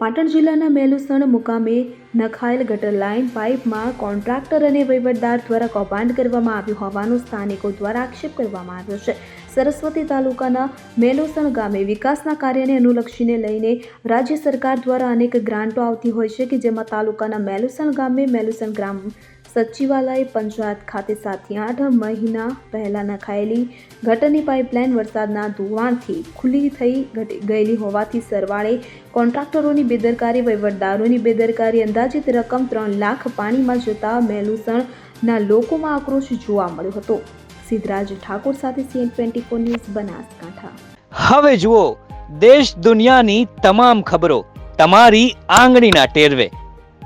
પાટણ જિલ્લાના મેલુસણ મુકામે નખાયેલ ગટર લાઇન પાઇપમાં કોન્ટ્રાક્ટર અને વહીવટદાર દ્વારા કૌભાંડ કરવામાં આવ્યું હોવાનો સ્થાનિકો દ્વારા આક્ષેપ કરવામાં આવ્યો છે. સરસ્વતી તાલુકાના મેલુસણ ગામે વિકાસના કાર્યને અનુલક્ષીને લઈને રાજ્ય સરકાર દ્વારા અનેક ગ્રાન્ટો આવતી હોય છે કે જેમાં તાલુકાના મેલુસણ ગામે મેલુસણ ગ્રામ સચિવાલય પંચાયત ખાતે સાતથી આઠ મહિના પહેલા નખાયેલી ગટરની પાઇપલાઇન વરસાદના ધોવાણથી ખુલ્લી થઈ ગયેલી હોવાથી સરવાળે કોન્ટ્રાક્ટરોની બેદરકારી, વહીવટદારોની બેદરકારી, અંદાજિત રકમ ત્રણ લાખ પાણીમાં જતા મેલુસણના લોકોમાં આક્રોશ જોવા મળ્યો હતો. સિદ્ધરાજ ઠાકોર સાથે CN twenty four news Banaskantha. હવે જુઓ, દેશ દુનિયાની તમામ ખબરો તમારી આંગળીના ટેરવે.